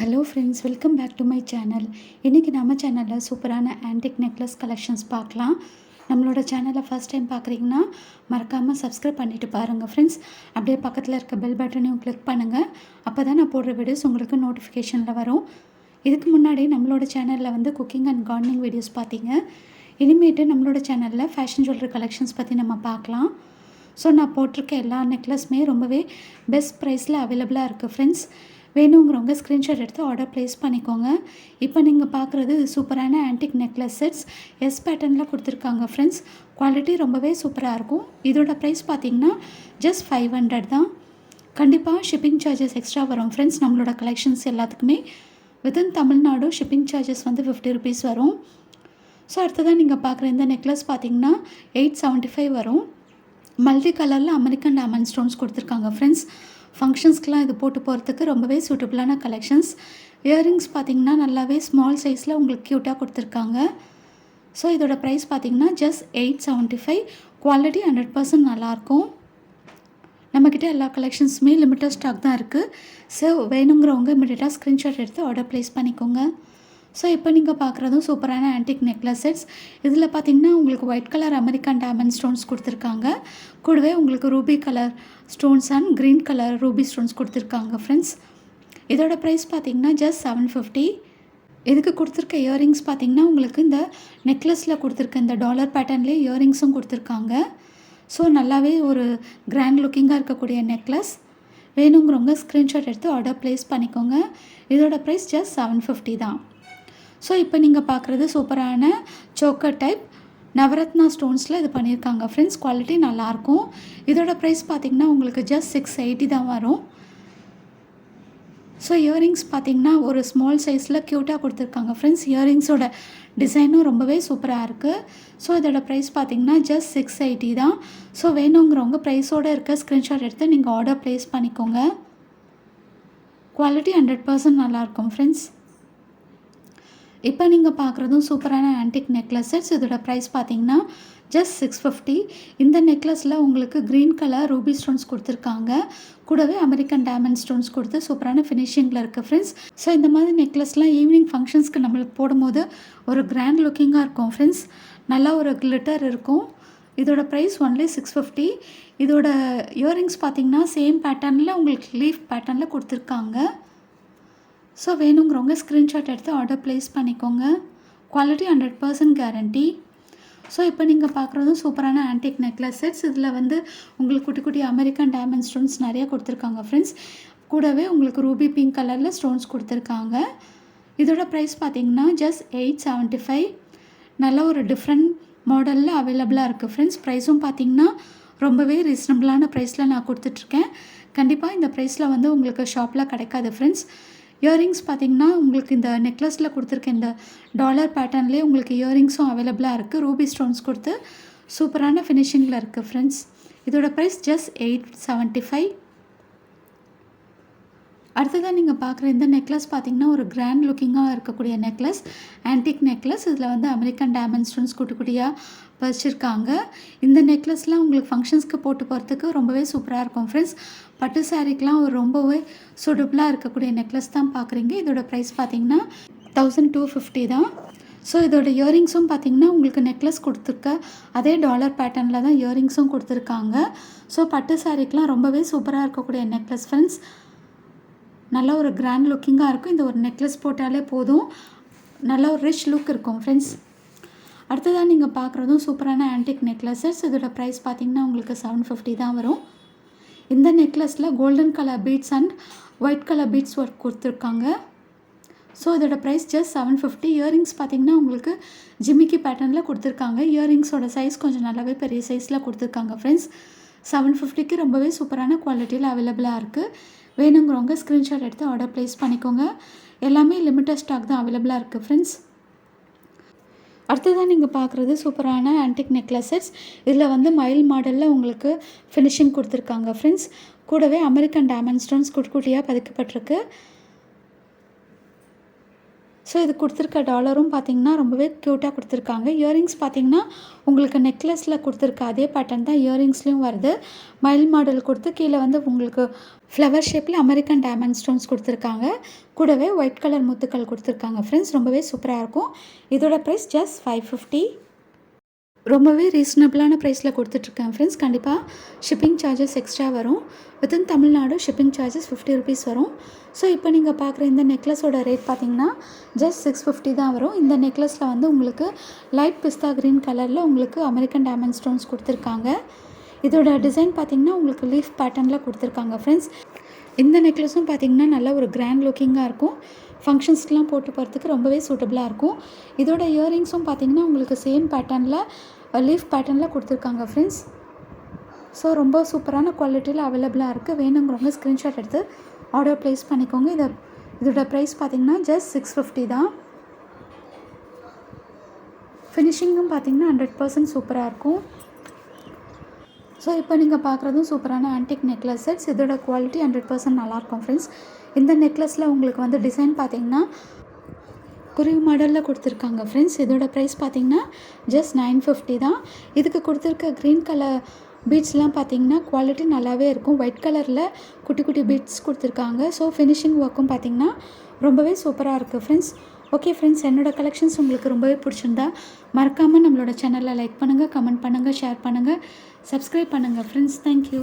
Hello friends welcome back to my channel இன்றைக்கி நம்ம சேனலில் சூப்பரான ஆன்டிக் நெக்லஸ் கலெக்ஷன்ஸ் பார்க்கலாம். நம்மளோட சேனலை ஃபஸ்ட் டைம் பார்க்குறீங்கன்னா மறக்காமல் சப்ஸ்கிரைப் பண்ணிவிட்டு பாருங்கள் ஃப்ரெண்ட்ஸ் அப்படியே பக்கத்தில் இருக்க பெல் பட்டனையும் கிளிக் பண்ணுங்கள் அப்போ தான் நான் போடுற வீடியோஸ் உங்களுக்கு நோட்டிஃபிகேஷனில் வரும். இதுக்கு முன்னாடி நம்மளோட சேனலில் வந்து குக்கிங் அண்ட் கார்டனிங் வீடியோஸ் பார்த்தீங்க. இனிமேட்டு நம்மளோட சேனலில் ஃபேஷன் ஜுவல்லரி கலெக்ஷன்ஸ் பற்றி நம்ம பார்க்கலாம். ஸோ நான் போட்டிருக்க எல்லா நெக்லஸுமே ரொம்பவே பெஸ்ட் ப்ரைஸில் அவைலபிளாக இருக்குது ஃப்ரெண்ட்ஸ் வேணுங்கிறவங்க ஸ்க்ரீன்ஷாட் எடுத்து ஆர்டர் ப்ளேஸ் பண்ணிக்கோங்க. இப்போ நீங்கள் பார்க்குறது சூப்பரான ஆன்டிக் நெக்லஸ் செட்ஸ் எஸ் பேட்டர்னில் கொடுத்துருக்காங்க ஃப்ரெண்ட்ஸ் குவாலிட்டி ரொம்பவே சூப்பராக இருக்கும். இதோட ப்ரைஸ் பார்த்தீங்கன்னா ஜஸ்ட் ஃபைவ் ஹண்ட்ரட் தான். கண்டிப்பாக ஷிப்பிங் சார்ஜஸ் எக்ஸ்ட்ரா வரும் ஃப்ரெண்ட்ஸ் நம்மளோட கலெக்ஷன்ஸ் எல்லாத்துக்குமே. வித்தின் தமிழ்நாடு ஷிப்பிங் சார்ஜஸ் வந்து ஃபிஃப்டி ருபீஸ் வரும். ஸோ அடுத்ததாக நீங்கள் பார்க்குற இந்த நெக்லஸ் பார்த்தீங்கன்னா எயிட் செவன்ட்டி ஃபைவ் வரும் மல்டி கலரில் அமெரிக்கன் டைமண்ட் ஸ்டோன்ஸ் கொடுத்துருக்காங்க ஃப்ரெண்ட்ஸ் ஃபங்க்ஷன்ஸ்க்கெலாம் இது போட்டு போகிறதுக்கு ரொம்பவே சூட்டபுளான கலெக்ஷன்ஸ் இயரிங்ஸ் பார்த்தீங்கன்னா நல்லாவே ஸ்மால் சைஸில் உங்களுக்கு க்யூட்டாக கொடுத்துருக்காங்க. ஸோ இதோட ப்ரைஸ் பார்த்தீங்கன்னா just eight seventy five quality hundred percent நல்லாயிருக்கும் நம்மக்கிட்ட எல்லா கலெக்ஷன்ஸுமே லிமிட்டட் ஸ்டாக் தான் இருக்குது ஸோ வேணுங்கிறவங்க இமிடியேட்டாக ஸ்க்ரீன்ஷாட் எடுத்து ஆர்டர் ப்ளேஸ் பண்ணிக்கோங்க. ஸோ இப்போ நீங்கள் பார்க்குறதும் சூப்பரான ஆன்டிக் நெக்லஸ் செட்ஸ் இதில் பார்த்தீங்கன்னா உங்களுக்கு white colour American diamond stones கொடுத்துருக்காங்க. கூடவே உங்களுக்கு ruby colour stones and green colour ruby stones கொடுத்துருக்காங்க ஃப்ரெண்ட்ஸ் இதோட ப்ரைஸ் பார்த்தீங்கன்னா ஜஸ்ட் செவன் ஃபிஃப்டி இதுக்கு கொடுத்துருக்க இயரிங்ஸ் பார்த்தீங்கன்னா உங்களுக்கு இந்த நெக்லஸில் கொடுத்துருக்க இந்த டாலர் பேட்டர்ன்லேயே இயரிங்ஸும் கொடுத்துருக்காங்க. ஸோ நல்லாவே ஒரு கிராண்ட் லுக்கிங்காக இருக்கக்கூடிய நெக்லஸ் வேணுங்கிறவங்க ஸ்க்ரீன்ஷாட் எடுத்து ஆர்டர் ப்ளேஸ் பண்ணிக்கோங்க. இதோட ப்ரைஸ் ஜஸ்ட் செவன் ஃபிஃப்டி தான். ஸோ இப்போ நீங்கள் பார்க்குறது சூப்பரான சோக்கர் டைப் நவரத்னா ஸ்டோன்ஸில் இது பண்ணியிருக்காங்க ஃப்ரெண்ட்ஸ் குவாலிட்டி நல்லாயிருக்கும் இதோட ப்ரைஸ் பார்த்திங்கன்னா உங்களுக்கு ஜஸ்ட் சிக்ஸ் எயிட்டி தான் வரும். ஸோ இயரிங்ஸ் பார்த்திங்கன்னா ஒரு ஸ்மால் சைஸில் க்யூட்டாக கொடுத்துருக்காங்க ஃப்ரெண்ட்ஸ் இயரிங்ஸோட டிசைனும் ரொம்பவே சூப்பராக இருக்குது ஸோ இதோட ப்ரைஸ் பார்த்திங்கன்னா ஜஸ்ட் சிக்ஸ் எயிட்டி தான். ஸோ வேணுங்கிறவங்க ப்ரைஸோடு இருக்க ஸ்க்ரீன்ஷாட் எடுத்து நீங்கள் ஆர்டர் ப்ளேஸ் பண்ணிக்கோங்க. குவாலிட்டி ஹண்ட்ரட் பர்சன்ட் நல்லாயிருக்கும் ஃப்ரெண்ட்ஸ் இப்போ நீங்கள் பார்க்குறதும் சூப்பரான ஆன்டிக் நெக்லஸஸ் இதோட ப்ரைஸ் பார்த்தீங்கன்னா ஜஸ்ட் சிக்ஸ் ஃபிஃப்டி இந்த நெக்லஸில் உங்களுக்கு க்ரீன் கலர் ரூபி ஸ்டோன்ஸ் கொடுத்துருக்காங்க. கூடவே அமெரிக்கன் டைமண்ட் ஸ்டோன்ஸ் கொடுத்து சூப்பரான ஃபினிஷிங்கில் இருக்குது ஃப்ரெண்ட்ஸ் ஸோ இந்த மாதிரி நெக்லஸ்லாம் ஈவினிங் ஃபங்க்ஷன்ஸ்க்கு நம்மளுக்கு போடும்போது ஒரு கிராண்ட் லுக்கிங்காக இருக்கும் ஃப்ரெண்ட்ஸ் நல்லா ஒரு கிளிட்டர் இருக்கும். இதோட ப்ரைஸ் ஒன்லி சிக்ஸ் ஃபிஃப்டி இதோட இயரிங்ஸ் பார்த்திங்கன்னா சேம் பேட்டர்னில் உங்களுக்கு லீஃப் பேட்டர்னில் கொடுத்துருக்காங்க. ஸோ வேணுங்கிறவங்க ஸ்க்ரீன்ஷாட் எடுத்து ஆர்டர் ப்ளேஸ் பண்ணிக்கோங்க. Quality hundred percent guarantee so இப்போ நீங்கள் பார்க்குறதும் சூப்பரான ஆன்டிக் நெக்லஸ் செட்ஸ் இதில் வந்து உங்களுக்கு குட்டி குட்டி அமெரிக்கன் டைமண்ட் ஸ்டோன்ஸ் நிறையா கொடுத்துருக்காங்க ஃப்ரெண்ட்ஸ் கூடவே உங்களுக்கு ரூபி பிங்க் கலரில் ஸ்டோன்ஸ் கொடுத்துருக்காங்க. இதோட ப்ரைஸ் பார்த்தீங்கன்னா ஜஸ்ட் எயிட் செவன்ட்டி ஃபைவ் நல்ல ஒரு டிஃப்ரெண்ட் மாடலில் அவைலபிளாக இருக்குது ஃப்ரெண்ட்ஸ் ப்ரைஸும் பார்த்தீங்கன்னா ரொம்பவே ரீசனபிளான ப்ரைஸில் நான் கொடுத்துட்ருக்கேன் கண்டிப்பாக இந்த ப்ரைஸில் வந்து உங்களுக்கு ஷாப்பில் கிடைக்காது ஃப்ரெண்ட்ஸ் இயரிங்ஸ் பார்த்தீங்கன்னா உங்களுக்கு இந்த நெக்லஸில் கொடுத்துருக்க இந்த டாலர் பேட்டர்ன்லேயே உங்களுக்கு இயரிங்ஸும் அவைலபிளாக இருக்குது ரூபி ஸ்டோன்ஸ் கொடுத்து சூப்பரான ஃபினிஷிங்கில் இருக்குது ஃப்ரெண்ட்ஸ் இதோட price just eight seventy five அடுத்ததாக நீங்கள் பார்க்குற இந்த நெக்லஸ் பார்த்தீங்கன்னா ஒரு கிராண்ட் லுக்கிங்காக இருக்கக்கூடிய நெக்லஸ் ஆன்டிக் நெக்லஸ் இதில் வந்து அமெரிக்கன் டேமண்ட் ஸ்டோன்ஸ் குட்டி குட்டியாக பதிச்சிருக்காங்க இந்த நெக்லஸ்லாம் உங்களுக்கு ஃபங்க்ஷன்ஸ்க்கு போட்டு போகிறதுக்கு ரொம்பவே சூப்பராக இருக்கும் ஃப்ரெண்ட்ஸ் பட்டு சாரீக்கெலாம் ஒரு ரொம்பவே சூட்டபுளாக இருக்கக்கூடிய நெக்லஸ் தான் பார்க்குறீங்க இதோட ப்ரைஸ் பார்த்தீங்கன்னா தௌசண்ட் டூ ஃபிஃப்டி தான். ஸோ இதோட இயரிங்ஸும் பார்த்தீங்கன்னா உங்களுக்கு நெக்லஸ் கொடுத்துருக்க அதே டாலர் பேட்டர்னில் தான் இயரிங்ஸும் கொடுத்துருக்காங்க. ஸோ பட்டு சாரீக்கெலாம் ரொம்பவே சூப்பராக இருக்கக்கூடிய நெக்லஸ் ஃப்ரெண்ட்ஸ் நல்ல ஒரு கிராண்ட் லுக்கிங்காக இருக்கும். இந்த ஒரு நெக்லஸ் போட்டாலே போதும். நல்ல ஒரு ரிச் லுக் இருக்கும் ஃப்ரெண்ட்ஸ் அடுத்ததாக நீங்கள் பார்க்குறதும் சூப்பரான ஆன்டிக் நெக்லஸஸ் இதோட ப்ரைஸ் பார்த்தீங்கன்னா உங்களுக்கு செவன் ஃபிஃப்டி தான் வரும். இந்த நெக்லஸில் golden colour beads and white colour beads work கொடுத்துருக்காங்க. ஸோ இதோட price just seven fifty earrings பார்த்தீங்கன்னா உங்களுக்கு ஜிமிக்கி பேட்டர்னில் கொடுத்துருக்காங்க. இயரிங்ஸோட சைஸ் கொஞ்சம் நல்லாவே பெரிய சைஸில் கொடுத்துருக்காங்க ஃப்ரெண்ட்ஸ் செவன் ஃபிஃப்டிக்கு ரொம்பவே சூப்பரான குவாலிட்டியில் அவைலபிளாக இருக்குது வேணுங்கிறவங்க ஸ்க்ரீன்ஷாட் எடுத்து ஆர்டர் ப்ளேஸ் பண்ணிக்கோங்க. எல்லாமே லிமிட்டட் ஸ்டாக் தான் அவைலபிளாக இருக்குது ஃப்ரெண்ட்ஸ் அடுத்ததாக நீங்கள் பார்க்குறது சூப்பரான ஆன்டிக் நெக்லஸஸ் இதில் வந்து மயில் மாடலில் உங்களுக்கு ஃபினிஷிங் கொடுத்துருக்காங்க ஃப்ரெண்ட்ஸ் கூடவே அமெரிக்கன் டைமண்ட் ஸ்டோன்ஸ் குட்டி குட்டியாக பதிக்கப்பட்டிருக்கு. ஸோ இது கொடுத்துருக்க டாலரும் பார்த்தீங்கன்னா ரொம்பவே க்யூட்டாக கொடுத்துருக்காங்க. இயரிங்ஸ் பார்த்தீங்கன்னா உங்களுக்கு நெக்லஸில் கொடுத்துருக்க அதே பேட்டர்ன் தான் இயரிங்ஸ்லேயும் வருது. மயில் மாடல் கொடுத்து கீழே வந்து உங்களுக்கு ஃப்ளவர் ஷேப்பில் அமெரிக்கன் டைமண்ட் ஸ்டோன்ஸ் கொடுத்துருக்காங்க. கூடவே ஒயிட் கலர் முத்துக்கள் கொடுத்துருக்காங்க. ஃப்ரெண்ட்ஸ் ரொம்பவே சூப்பராக இருக்கும். இதோட ப்ரைஸ் ஜஸ்ட் ஃபைவ் ஃபிஃப்டி ரொம்பவே ரீசனபிளான ப்ரைஸில் கொடுத்துட்ருக்கேன் ஃப்ரெண்ட்ஸ் கண்டிப்பாக ஷிப்பிங் சார்ஜஸ் எக்ஸ்ட்ரா வரும். Within Tamil Nadu shipping charges fifty rupees வரும். ஸோ இப்போ நீங்கள் பார்க்குற இந்த நெக்லஸோட ரேட் பார்த்தீங்கன்னா ஜஸ்ட் சிக்ஸ் ஃபிஃப்டி தான் வரும். இந்த நெக்லஸில் வந்து உங்களுக்கு லைட் பிஸ்தா க்ரீன் கலரில் உங்களுக்கு அமெரிக்கன் டைமண்ட் ஸ்டோன்ஸ் கொடுத்துருக்காங்க. இதோட டிசைன் பார்த்தீங்கன்னா உங்களுக்கு லீஃப் பேட்டர்னில் கொடுத்துருக்காங்க ஃப்ரெண்ட்ஸ் இந்த நெக்லஸும் பார்த்தீங்கன்னா நல்ல ஒரு கிராண்ட் லுக்கிங்காக இருக்கும். ஃபங்க்ஷன்ஸ்க்கெலாம் போட்டு போகிறதுக்கு ரொம்பவே சூட்டபுளாக இருக்கும். இதோட இயரிங்ஸும் பார்த்தீங்கன்னா உங்களுக்கு சேம் பேட்டர்னில் லீஃப் பேட்டர்னில் கொடுத்துருக்காங்க ஃப்ரெண்ட்ஸ் ஸோ ரொம்ப சூப்பரான குவாலிட்டியில் அவைலபிளாக இருக்குது வேணுங்கிறவங்க ஸ்க்ரீன்ஷாட் எடுத்து ஆர்டர் ப்ளேஸ் பண்ணிக்கோங்க. இதை இதோட ப்ரைஸ் பார்த்தீங்கன்னா ஜஸ்ட் சிக்ஸ் ஃபிஃப்டி தான். ஃபினிஷிங்கும் பார்த்தீங்கன்னா ஹண்ட்ரட் பர்சன்ட் சூப்பராக இருக்கும். ஸோ இப்போ நீங்கள் பார்க்குறதும் சூப்பரான ஆன்டிக் நெக்லஸ் செட்ஸ் இதோட குவாலிட்டி ஹண்ட்ரட் பர்சன்ட் நல்லாயிருக்கும் ஃப்ரெண்ட்ஸ் இந்த நெக்லஸில் உங்களுக்கு வந்து டிசைன் பார்த்தீங்கன்னா குருவி மாடலில் கொடுத்துருக்காங்க ஃப்ரெண்ட்ஸ் இதோட ப்ரைஸ் பார்த்தீங்கன்னா ஜஸ்ட் நைன் ஃபிஃப்டி தான். இதுக்கு கொடுத்துருக்க க்ரீன் கலர் பீட்ஸ்லாம் பார்த்தீங்கன்னா குவாலிட்டி நல்லாவே இருக்கும். ஒயிட் கலரில் குட்டி குட்டி பீட்ஸ் கொடுத்துருக்காங்க. ஸோ ஃபினிஷிங் ஒர்க்கும் பார்த்தீங்கன்னா ரொம்பவே சூப்பராக இருக்குது ஃப்ரெண்ட்ஸ் ஓகே ஃப்ரெண்ட்ஸ் என்னோடய கலெக்ஷன்ஸ் உங்களுக்கு ரொம்பவே பிடிச்சிருந்தா மறக்காமல் நம்மளோட சேனலில் லைக் பண்ணுங்கள் கமெண்ட் பண்ணுங்கள் ஷேர் பண்ணுங்கள் சப்ஸ்கிரைப் பண்ணுங்கள் ஃப்ரெண்ட்ஸ் தேங்க்யூ